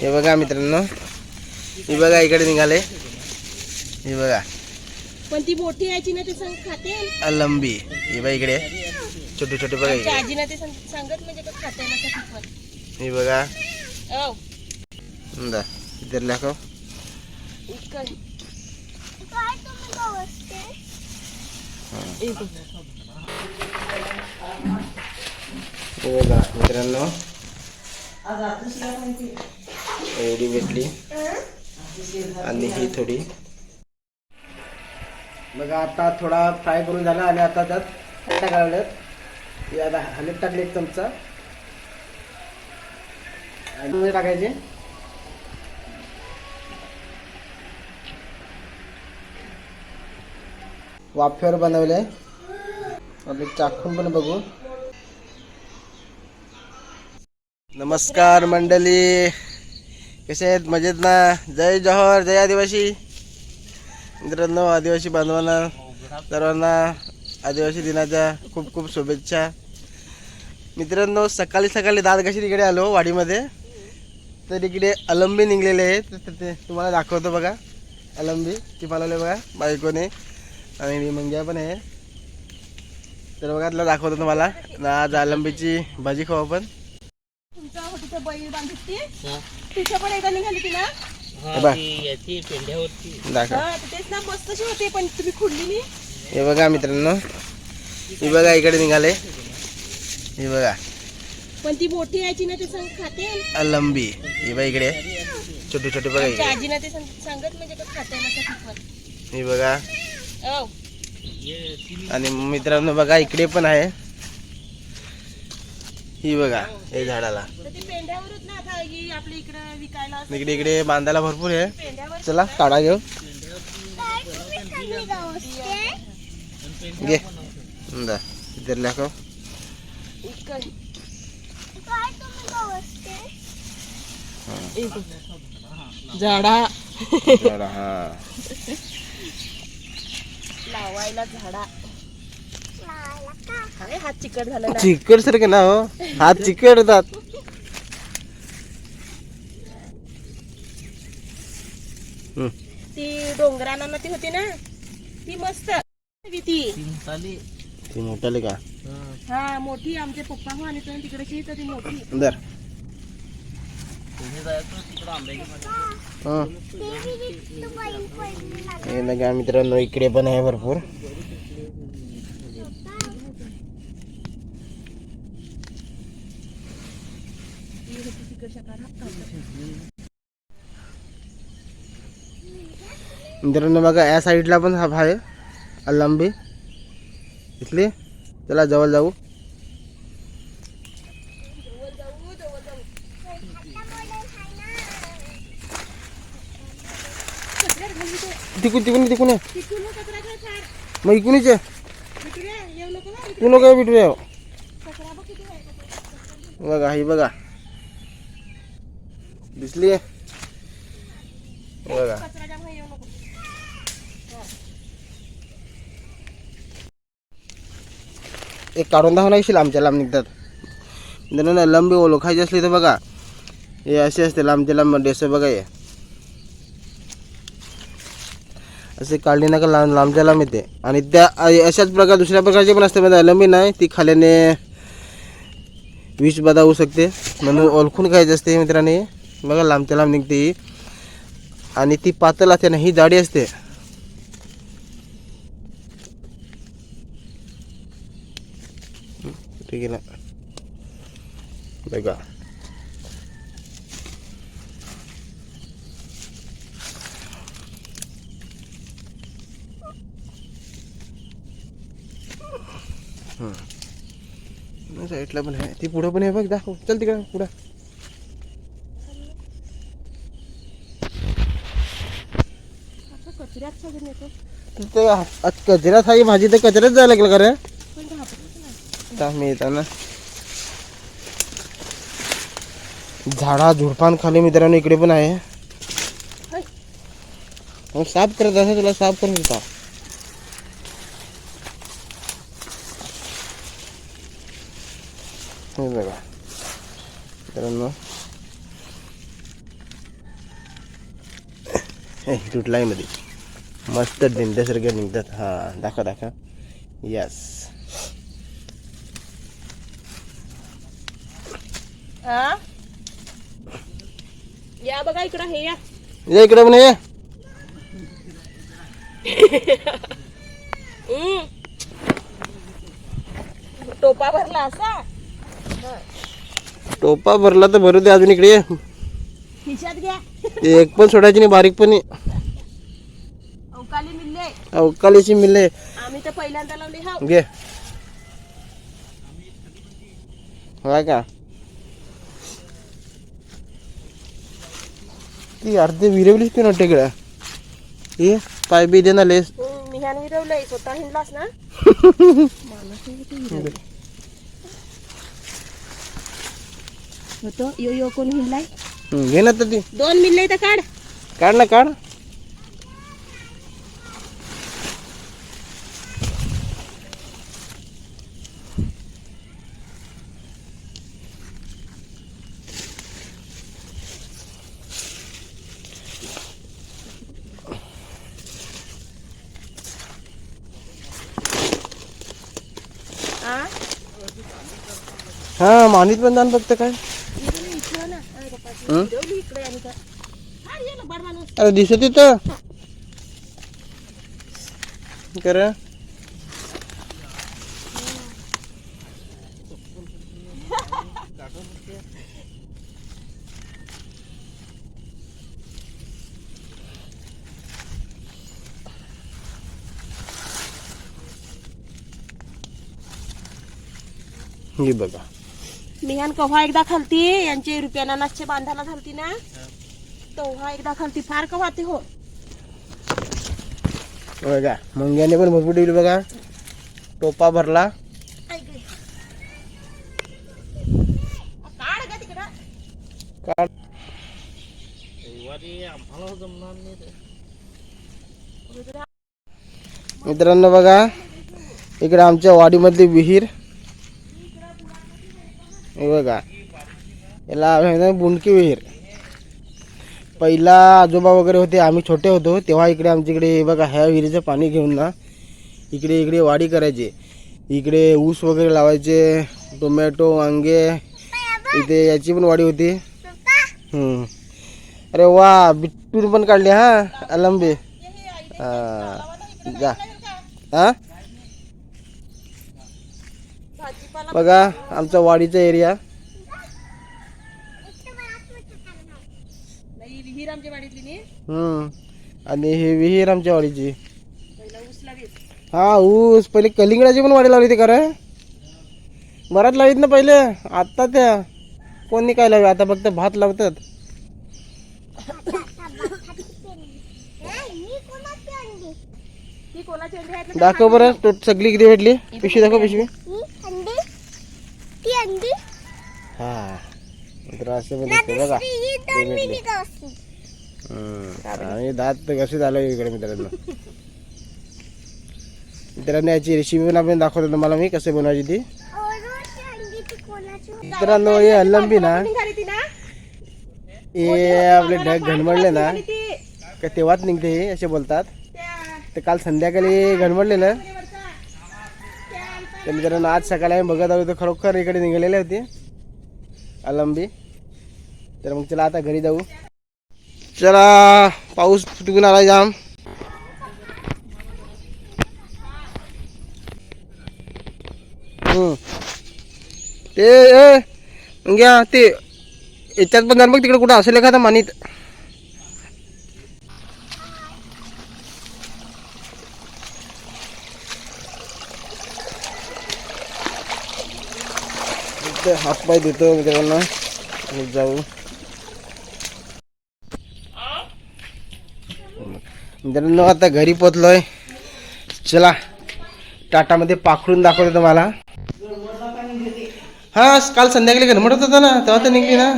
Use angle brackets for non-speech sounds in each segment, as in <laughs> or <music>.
हे बघा मित्रांनो. हे बघा इकडे निघाले. हे बघा. पण ती मोठी यायची ना ते सांग खाते? लंबी. हे बघा इकडे. छोटे छोटे बघा आमच्या इकडे. आजीना ते सांग- सांगत म्हणजे का खाते ना ती पण हे बघा. औ, दा इधर दाखव. इकडे. हे बघा मित्रांनो. एवढी भेटली आणि ही थोडी. मग आता थोडा फ्राय करून झाला आणि आता त्यात टाकायला लागल्यात आता हलत टाकले एक चमचा. आणि टाकायचे. वाफेवर बनवले. आपण चाखून पण बघू. नमस्कार मंडळी. कसे आहेत? मजेत ना? जय जोहर जय आदिवासी. मित्रांनो आदिवासी बांधवांना सर्वांना आदिवासी दिनाच्या खूप खूप शुभेच्छा. मित्रांनो सकाळी सकाळी दात कशी तिकडे आलो वाडीमध्ये. तर इकडे अलंबी निघलेले आहेत. तर ते- तुम्हाला दाखवतो बघा. अलंबी ती पालवले बघा बायकोने. आणि मंग्या पण आहे. तर बघा तुला दाखवतो तुम्हाला. आज अलंबीची भाजी खाऊ आपण. तिथे बैल बांधत ती तिच्या पण एकदा निघाली ती ना. हे बघ. याची पेंढ्यावरची दाखव. हा तर तेच ना मस्तशी होती पण तुम्ही खुडली नाही हे बघा मित्रांनो. हे बघा इकडे निघाले. हे बघा. पण ती मोठी यायची ना ते सांग खाते. लंबी. हे बघा इकडे. छोटे छोटे बघा आमच्या इकडे. आजीना ते सांग- सांगत म्हणजे का खाते ना ती पण हे बघा. औ, आणि मित्रांनो बघा इकडे पण आहे. ही बघा हे झाडाला. ही इकडे. इकडे बांधायला भरपूर आहे. चला काढा घेऊ. घे. दाखव. झाडा. झाडा, हा. लावायला झाडा. अरे हात चिकट झाला ना. चिकट सारखे ना हो. हात चिकट होतात हम्म. ती डोंगराना ना ती होती ना ती मस्त. ती. ती ती मोठाले का? हा मोठी आमचे पप्पा हो आणि तिकडची तर ती मोठी. दर. तिकडं हं. हे ना का मित्रांनो इकडे पण आहे भरपूर. मित्रांनो बघा या साईडला पण हा आहे. अल्लांबी इथली. चला जवळ जाऊ. तिकून तिकून तिकून मग इकूनच ना तू नको भेटू आहे. बघा ही बघा. दिसली बघा. एक काढून दाखव लागशील आमच्या लांब निघतात. ना ना लंबी ओळखायची असली तर बघा. हे असे असते लांबचे लांब डेस बघा हे. असे काढली ना का लांब लांबच्या लांब येते. आणि त्या अशाच प्रकार दुसऱ्या प्रकारचे पण असते म्हणजे लंबी नाही ती खाल्याने विष बदा होऊ शकते. म्हणून ओळखून खायची असते मित्रांनी बघा लांबच्या लांब निघते आणि ती पातळ असते ना ही जाडी असते. ठीक आहे ना. बघा. हम्म. साईडला पण आहे. ती पुढं पण आहे बघ दाखव. चल तिकडं पुढं आता ते आज कचऱ्यात आहे भाजी तर कचऱ्यात जायला लागलं का रे? मी येताना झाडा झुडपान खाली मित्रांनो इकडे पण आहे. मग साफ करत असं तुला साफ करून होता हे बघा. मित्रांनो. हे तुटलायमध्ये. मस्त दिंड्यासारखे निघतात हा दाखवा दाखवा. यस हा या बघा इकडं हे या. ये इकडे पण ये. टोपा भरला असा? टोपा भरला तर भरू दे अजून इकडे ये. खिशात घ्या. ते एक पण सोडायची नाही बारीक पण नाही. मिळले अवकालीची मिले. आम्ही तर पहिल्यांदा लावले हा. घे. होय का? ती अर्धे विरवलीच ती नव्हते इकडं? हे पाय बी दे ना लेस मी ह्यान विरवलंय स्वतः हिंडलास ना? होतो यो यो कोण हिंडलाय? घे ना तर ती. दोन मिळले तर काढ. काढ ना काढ. हा मानीत पण जाण फक्त काय विरवली इकडं ना अरे बाप्पा, हं? विरवली इकडे आणि का हा? ये ना बड माणूस अरे दिसत येतं कर। हे बघा। मी ह्यान कव्हा एकदा खालती यांचे रुपयाना नाचचे बांधायला घालती ना? तेव्हा एकदा खालती फार कव्हा ते हो. बघा मुंग्याने पण भरपूर ठेवली बघा. टोपा भरला. काढ. मित्रांनो बघा इकडे आमच्या वाडीमधली विहीर. बघा. याला बुंडकी विहीर. पहिला आजोबा वगैरे होते आम्ही छोटे होतो तेव्हा इकडे आमच्याकडे बघा ह्या विहिरीचं पाणी घेऊन ना इकडे इकडे वाडी करायचे. इकडे ऊस वगैरे लावायचे टोमॅटो वांगे इथे याची पण वाडी होती. अरे वा बिट्टून पण काढली हां अलंबे. जा. हां? बघा आमचा वाडीचा एरिया हम्म. आणि हे विहीर आमच्या वाडीची. पहिला ऊस लागेल हा ऊस. पहिले कलिंगडाची पण वाडी लावली होती का रे बराच लावीत ना पहिले. आता त्या. कोणी काय लावे आता फक्त भात लावतात. ही? दाखव बरं. तो सगळी किती भेटली. पिशवी दाखव पिशवी. हा तर असं पण दिसतं बघा ते भेटली. हम्म. आणि दात कसे झालं इकडे मित्रांनो मित्रांनो याची रेसिपी पण आपण दाखवतो तुम्हाला मी कसे बनवायची ती मित्रांनो हे अल्लंबी ना ती ना हे आपले ढग घनमडले ना ती का तेव्हाच निघते हे असे बोलतात त्या तर काल संध्याकाळी घनमडलेलं वरचा त्या तर मित्रांनो आज सकाळी आम्ही बघत आलो तर खरोखर इकडे निघालेले होते. अलंबी तर मग चला आता घरी जाऊ. चला पाऊस टिकून आला जाम. हम्म. ते ए, घ्या ते याच्यात पण जाण बघ तिकडे कुठं असेल एखादा मानित. इथे हातपाय देतो मित्रांनो जाऊ. मित्रांनो आता घरी पोचलोय चला टाटामध्ये पाखरून दाखवतो तुम्हाला. हा काल संध्याकाळी घरमडत होता ना तेव्हा तर निघली ना.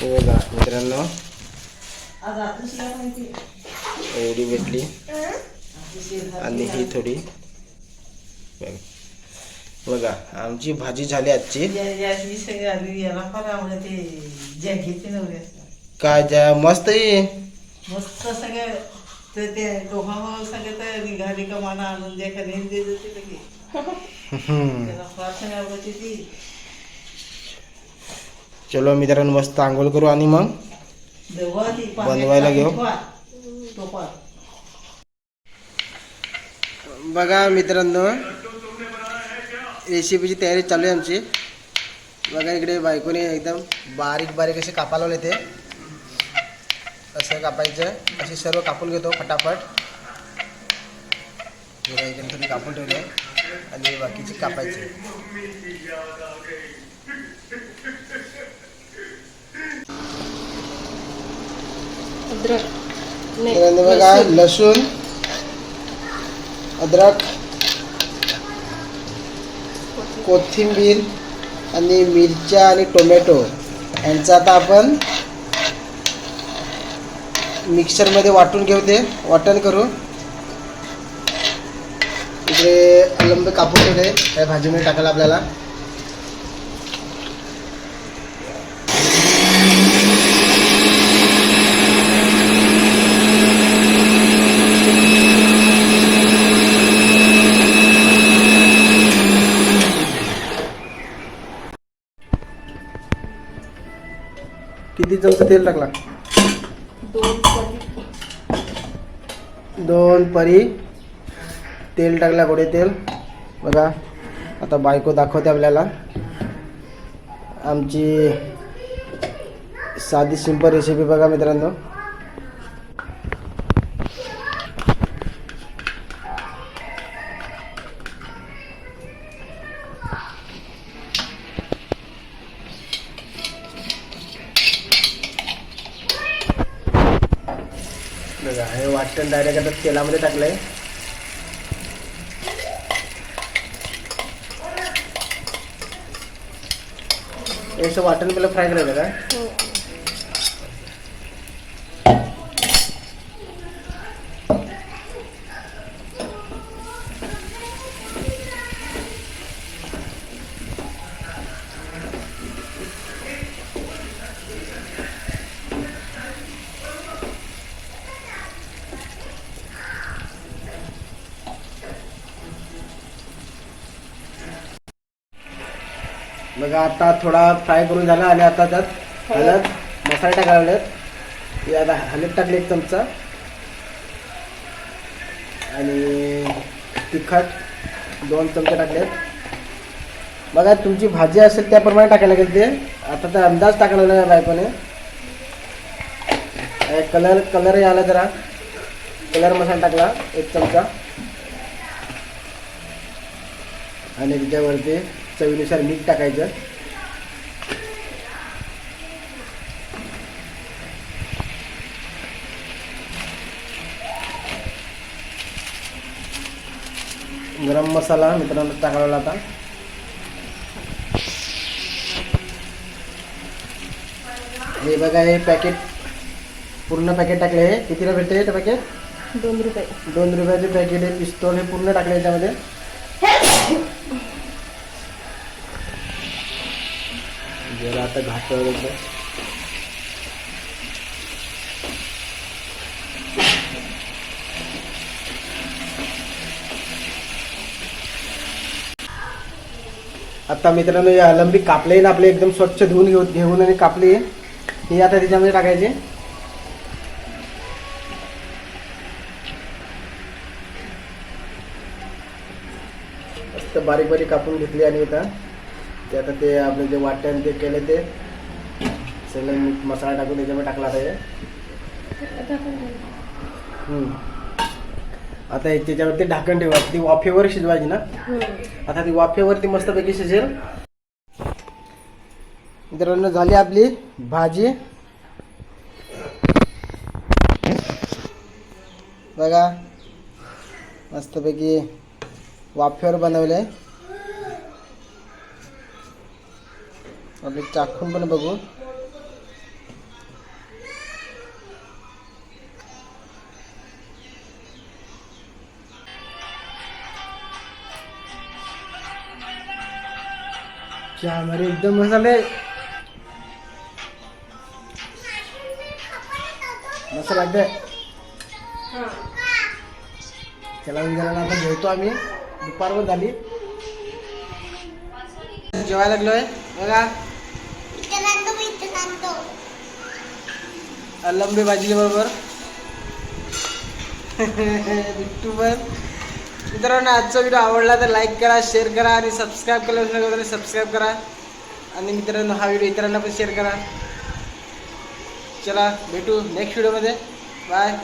हो मित्रांनो. एवढी भेटली. आणि ही थोडी. बघा. आमची भाजी झाली आजची. काय ज्या मस्त आहे. मस्त सगळं ते ते डोहावर सगळं ते निघाली का मला आणून द्या का देत होते <laughs> ती चलो मित्रांनो मस्त आंघोळ करू आणि मग? बनवायला घेऊ. बघा मित्रांनो रेसिपीची तयारी चालू आहे आमची. बघा इकडे बायकोने एकदम बारीक बारीक असे कापायला लावले ते. असं कापायचं. असे सर्व कापून घेतो फटाफट. इकडे थोडी कापून ठेवले आणि बाकीचे कापायचे. अद्रक. मित्रांनो बघा लसूण. अद्रक कोथिंबीर आणि मिरच्या आणि टोमॅटो. यांचं आता आपण मिक्सरमध्ये वाटून घेऊ ते. वाटण करू. इकडे लंब कापून ठेवले. त्या भाजीमध्ये टाकायला आपल्याला. किती चमचे तेल टाकला? दोन परी. तेल टाकला गोडे तेल. बघा आता बायको दाखवते आपल्याला. आमची साधी सिंपल रेसिपी बघा मित्रांनो. आता तेलामध्ये टाकलंय. हे असं वाटण पहिलं फ्राय करायचं का? हो. बघा आता थोडा फ्राय करून झाला आणि आता त्यात हळद मसाले टाकायला हे आता हळद टाकले एक चमचा. आणि तिखट दोन चमचे टाकलेत. बघा तुमची भाजी असेल त्याप्रमाणे टाकायला लागेल ते. आता तर अंदाज टाकायला लागला बायकोने. कलर कलरही आला जरा. कलर मसाला टाकला एक चमचा. आणि त्याच्यावरती चवीनुसार मीठ टाकायचं. गरम मसाला मित्रांनो टाकायला आता. हे बघा हे पॅकेट पूर्ण पॅकेट टाकले आहे कितीला भेटते ते पॅकेट दोन रुपये. दोन रुपयाचे पॅकेट आहे पिस्तोल हे पूर्ण टाकले याच्यामध्ये. जरा आता घाट वगैरे आता मित्रांनो या अलंबी कापले ना आपले एकदम स्वच्छ धुवून घेऊन घेऊन आणि कापली. हे आता त्याच्यामध्ये टाकायचे. मस्त बारीक बारीक कापून घेतली आणि आता ते आता ते आपले जे वाटण ते केले ते सगळे मीठ मसाला टाकून त्याच्यामध्ये टाकला आता हम्म. आता त्याच्यावरती ढाकण ठेवा ती वाफेवर शिजवायची ना? आता ती वाफेवरती मस्तपैकी शिजेल. मित्रांनो झाली आपली भाजी. बघा मस्तपैकी वाफेवर बनवले. आपले चाखून पण बघू. चहा मारे एकदम मसाले मस्त लागते चला जरा आपण जेवतो आम्ही. दुपारवर झाली. जेवायला लागलोय. बघा. लंबे भाजी बरोबर. बिट्टू पण. मित्रांनो आजचा व्हिडिओ आवडला तर लाईक करा शेअर करा आणि सबस्क्राईब केलं तर सबस्क्राईब करा. आणि मित्रांनो हा व्हिडिओ इतरांना पण शेअर करा. चला भेटू नेक्स्ट व्हिडिओमध्ये बाय